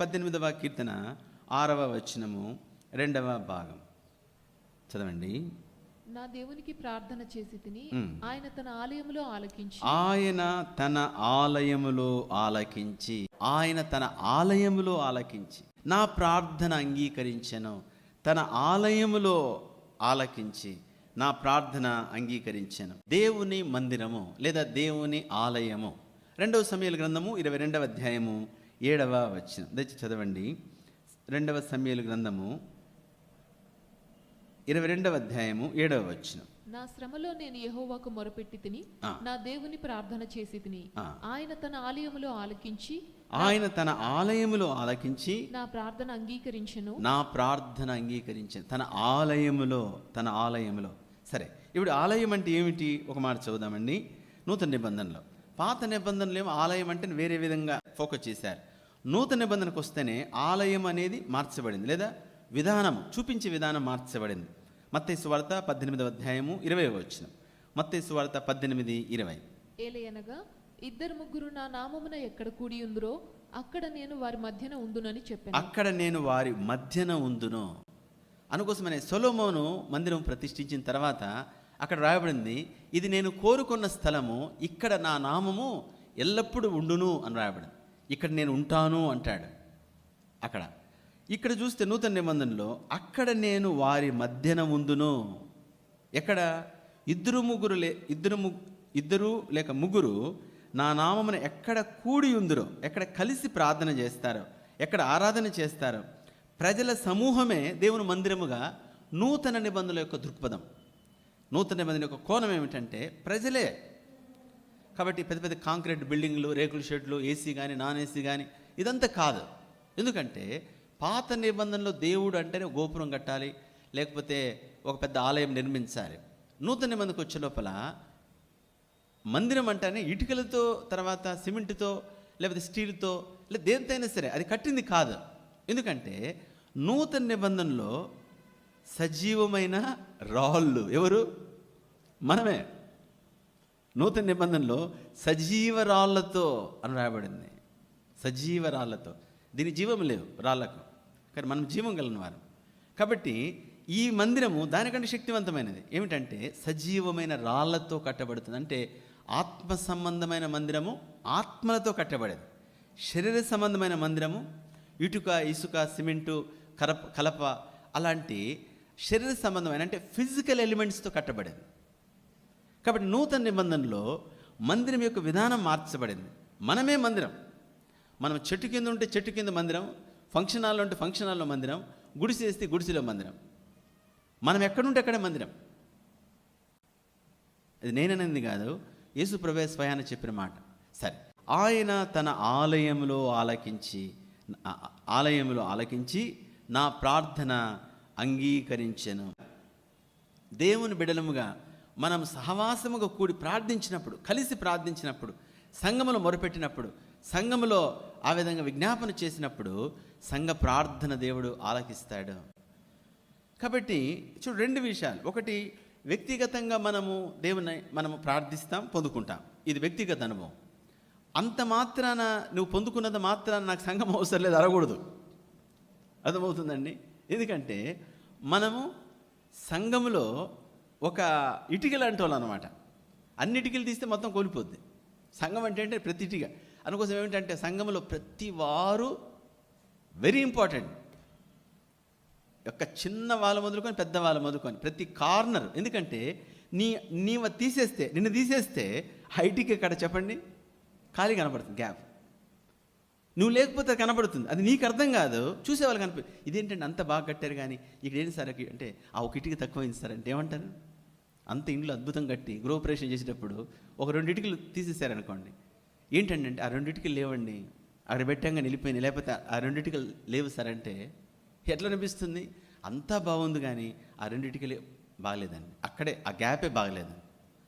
పద్దెనిమిదవ కీర్తన ఆరవ వచనము రెండవ భాగం. చదవండి. నా దేవునికి ప్రార్థన చేసి తిని. ఆయన తన ఆలయములో ఆలకించి. ఆయన తన ఆలయములో ఆలకించి ఆయన తన ఆలయములో ఆలకించి నా ప్రార్థన అంగీకరించెను. తన ఆలయములో ఆలకించి నా ప్రార్థన అంగీకరించెను. దేవుని మందిరము లేదా దేవుని ఆలయము. రెండవ సమయాల గ్రంథము ఇరవై రెండవ అధ్యాయము ఏడవ వచ్చిన దయచేసి చదవండి. రెండవ సమయాల గ్రంథము ఇరవై రెండవ అధ్యాయము ఏడవ వచ్చిన నా శ్రమలో నేను యెహోవాకు మొరపెట్టి తిని. నా దేవుని ప్రార్థన చేసి తిని. ఆయన తన ఆలయములో ఆలకించి ఆయన తన ఆలయములో ఆలకించి నా ప్రార్థన అంగీకరించెను. నా ప్రార్థన అంగీకరించాను తన ఆలయములో తన ఆలయములో. సరే ఇప్పుడు ఆలయం అంటే ఏమిటి? ఒక మాట చదువుదామండి. నూతన నిబంధనలో. పాత నిబంధనలు ఏమో ఆలయం అంటే వేరే విధంగా ఫోకస్ చేశారు. నూతన నిబంధనకు వస్తేనే ఆలయం అనేది మార్చబడింది లేదా విధానం చూపించే విధానం మార్చబడింది. మత్తయి వార్త పద్దెనిమిదవ అధ్యాయము ఇరవై వచ్చిన మత్తయి వార్త పద్దెనిమిది ఇరవై. ఏలయనగా ఇద్దరు ముగ్గురు నా నామమున ఎక్కడ కూడి ఉందరో అక్కడ నేను వారి మధ్యన ఉందునని చెప్పాను. అక్కడ నేను వారి మధ్యన ఉందును. అనుకోసమనే సొలోమోను మందిరం ప్రతిష్ఠించిన తర్వాత అక్కడ రాయబడింది ఇది నేను కోరుకున్న స్థలము ఇక్కడ నా నామము ఎల్లప్పుడూ ఉండును అని రాయబడింది. ఇక్కడ నేను ఉంటాను అంటాడు. అక్కడ. ఇక్కడ చూస్తే నూతన నిబంధనలో అక్కడ నేను వారి మధ్యన ఉందును. ఎక్కడ? ఇద్దరు ముగ్గురు లే ఇద్దరు ము ఇద్దరు లేక ముగ్గురు నా నామమున ఎక్కడ కూడి ఉందరో ఎక్కడ కలిసి ప్రార్థన చేస్తారో ఎక్కడ ఆరాధన చేస్తారో ప్రజల సమూహమే దేవుని మందిరముగా నూతన నిబంధనల యొక్క దృక్పథం. నూతన నిబంధన యొక్క కోణం ఏమిటంటే ప్రజలే కాబట్టి పెద్ద పెద్ద కాంక్రీట్ బిల్డింగ్లు రేకుల షెడ్లు ఏసీ కానీ నాన్ ఏసీ కానీ ఇదంతా కాదు. ఎందుకంటే పాత నిబంధనలో దేవుడు అంటేనే గోపురం కట్టాలి లేకపోతే ఒక పెద్ద ఆలయం నిర్మించాలి. నూతన నిబంధనకు వచ్చే లోపల మందిరం అంటేనే ఇటుకలతో తర్వాత సిమెంట్తో లేకపోతే స్టీల్తో లేదా దేనితోనైనా సరే అది కట్టింది కాదు. ఎందుకంటే నూతన నిబంధనలో సజీవమైన రాళ్ళు ఎవరు? మనమే. నూతన నిబంధనలో సజీవరాళ్ళతో అని రాయబడింది. సజీవరాళ్ళతో దీని జీవం లేవు రాళ్ళకు కానీ మనం జీవం కలిగిన వారు. కాబట్టి ఈ మందిరము దానికంటే శక్తివంతమైనది. ఏమిటంటే సజీవమైన రాళ్ళతో కట్టబడుతుంది. అంటే ఆత్మ సంబంధమైన మందిరము ఆత్మలతో కట్టబడేది. శరీర సంబంధమైన మందిరము ఇటుక ఇసుక సిమెంటు కలప కలప అలాంటి శరీర సంబంధమైన అంటే ఫిజికల్ ఎలిమెంట్స్తో కట్టబడేది. కాబట్టి నూతన నిబంధనలో మందిరం యొక్క విధానం మార్చబడింది. మనమే మందిరం. మనం చెట్టు కింద ఉంటే చెట్టు కింద మందిరం ఫంక్షన్ హాల్లో ఉంటే ఫంక్షన్ హాల్లో మందిరం గుడిసె వేస్తే గుడిసెలో మందిరం. మనం ఎక్కడుంటే అక్కడే మందిరం. అది నేననేది కాదు యేసు ప్రభే స్వయాన చెప్పిన మాట. సరే ఆయన తన ఆలయంలో ఆలకించి ఆలయంలో ఆలకించి నా ప్రార్థన అంగీకరించెను. దేవుని బిడలముగా మనం సహవాసముగా కూడి ప్రార్థించినప్పుడు కలిసి ప్రార్థించినప్పుడు సంఘములో మొరపెట్టినప్పుడు సంఘములో ఆ విధంగా విజ్ఞాపన చేసినప్పుడు సంఘ ప్రార్థన దేవుడు ఆలకిస్తాడు. కాబట్టి చూడు రెండు విషయాలు. ఒకటి వ్యక్తిగతంగా మనము దేవుని మనము ప్రార్థిస్తాం పొందుకుంటాం. ఇది వ్యక్తిగత అనుభవం. అంత మాత్రాన నువ్వు పొందుకున్నంత మాత్రాన నాకు సంఘం అవసరం లేదు అరగకూడదు. అర్థమవుతుందండి? ఎందుకంటే మనము సంఘములో ఒక ఇటుక లాంటి వాళ్ళు అనమాట అన్ని ఇటుకలు తీస్తే మొత్తం కోల్పోద్ది. సంఘం అంటే అంటే ప్రతి ఇటుక. అందుకోసం ఏమిటంటే సంఘంలో ప్రతి వారు వెరీ ఇంపార్టెంట్ యొక్క చిన్న వాళ్ళ మొదలుకొని పెద్ద వాళ్ళ మొదలుకొని ప్రతి కార్నర్. ఎందుకంటే నీ నీవ తీసేస్తే నిన్ను తీసేస్తే హైటీకి ఎక్కడ చెప్పండి? ఖాళీ కనపడుతుంది గ్యాప్ నువ్వు లేకపోతే కనబడుతుంది కనపడుతుంది. అది నీకు అర్థం కాదు. చూసేవాళ్ళు కనపడు ఇదేంటంటే అంత బాగా కట్టారు కానీ ఇక్కడ ఏంటి సార్? అంటే ఆ ఒక ఇటుక తక్కువైంది సార్ అంటే ఏమంటారు? అంత ఇండ్లు అద్భుతం కట్టి గృహప్రవేశం చేసేటప్పుడు ఒక రెండు తీసేశారనుకోండి. ఏంటంటే అంటే ఆ రెండిటికి లేవండి అక్కడ పెట్టంగా నిలిపోయింది లేకపోతే ఆ రెండు లేవు సార్ అంటే ఎట్లా అనిపిస్తుంది? అంతా బాగుంది కానీ ఆ రెండు లే బాగలేదండి. అక్కడే ఆ గ్యాపే బాగలేదండి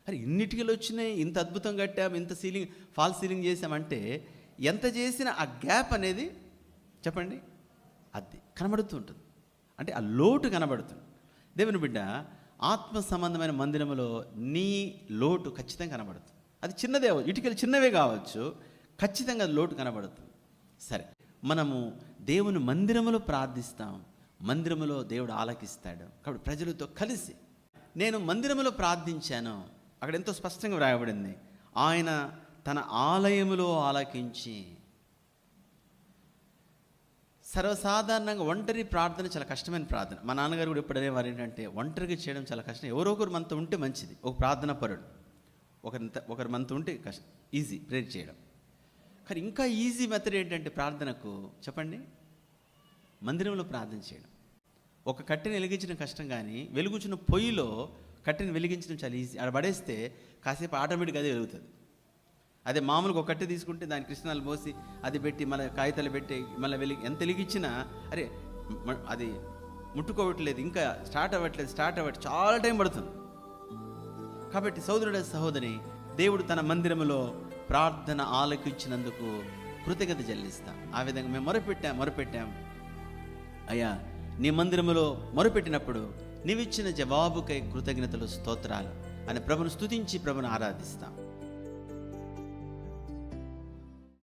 అరే ఇన్నిటికలు వచ్చినాయి? ఇంత అద్భుతం కట్టాం ఇంత సీలింగ్ ఫాల్ సీలింగ్ చేసామంటే ఎంత చేసినా ఆ గ్యాప్ అనేది చెప్పండి? అది కనబడుతూ ఉంటుంది. అంటే ఆ లోటు కనబడుతుంది. దేవుని బిడ్డ ఆత్మ సంబంధమైన మందిరములో నీ లోటు ఖచ్చితంగా కనబడుతుంది. అది చిన్నదే ఇటుకలు చిన్నవే కావచ్చు ఖచ్చితంగా అది లోటు కనబడుతుంది. సరే మనము దేవుని మందిరములో ప్రార్థిస్తాం మందిరములో దేవుడు ఆలకిస్తాడు. కాబట్టి ప్రజలతో కలిసి నేను మందిరములో ప్రార్థించాను. అక్కడ ఎంతో స్పష్టంగా వ్రాయబడింది. ఆయన తన ఆలయములో ఆలకించి సర్వసాధారణంగా ఒంటరి ప్రార్థన చాలా కష్టమైన ప్రార్థన. మా నాన్నగారు కూడా ఎప్పుడు అనేవారు ఏంటంటే ఒంటరిగా చేయడం చాలా కష్టం. ఎవరో ఒకరు మనతో ఉంటే మంచిది. ఒక ప్రార్థన పరుడు ఒకరి ఒకరి మనతో ఉంటే కష్టం ఈజీ ప్రేర్ చేయడం. కానీ ఇంకా ఈజీ మెథడ్ ఏంటంటే ప్రార్థనకు చెప్పండి. మందిరంలో ప్రార్థన చేయడం. ఒక కట్టెని వెలిగించడం కష్టం కానీ వెలుగుచున్న పొయ్యిలో కట్టెని వెలిగించడం చాలా ఈజీ. అక్కడ పడేస్తే కాసేపు ఆటోమేటిక్గా అదే వెలుగుతుంది. అదే మామూలుగా ఒక తీసుకుంటే దాని కృష్ణాలు పోసి అది పెట్టి మళ్ళీ కాగితాలు పెట్టి మళ్ళీ వెలిగి ఎంత వెలిగించినా అరే అది ముట్టుకోవట్లేదు ఇంకా స్టార్ట్ అవ్వట్లేదు స్టార్ట్ అవ్వట్లేదు చాలా టైం పడుతుంది. కాబట్టి సోదరుడ సహోదరి దేవుడు తన మందిరములో ప్రార్థన ఆలకించినందుకు కృతజ్ఞత చెల్లిస్తాం. ఆ విధంగా మేము మొరపెట్టాం మొరపెట్టాం. అయ్యా నీ మందిరములో మొరపెట్టినప్పుడు నీవిచ్చిన జవాబుకై కృతజ్ఞతలు స్తోత్రాలు. అని ప్రభును స్తుతించి ప్రభును ఆరాధిస్తాం.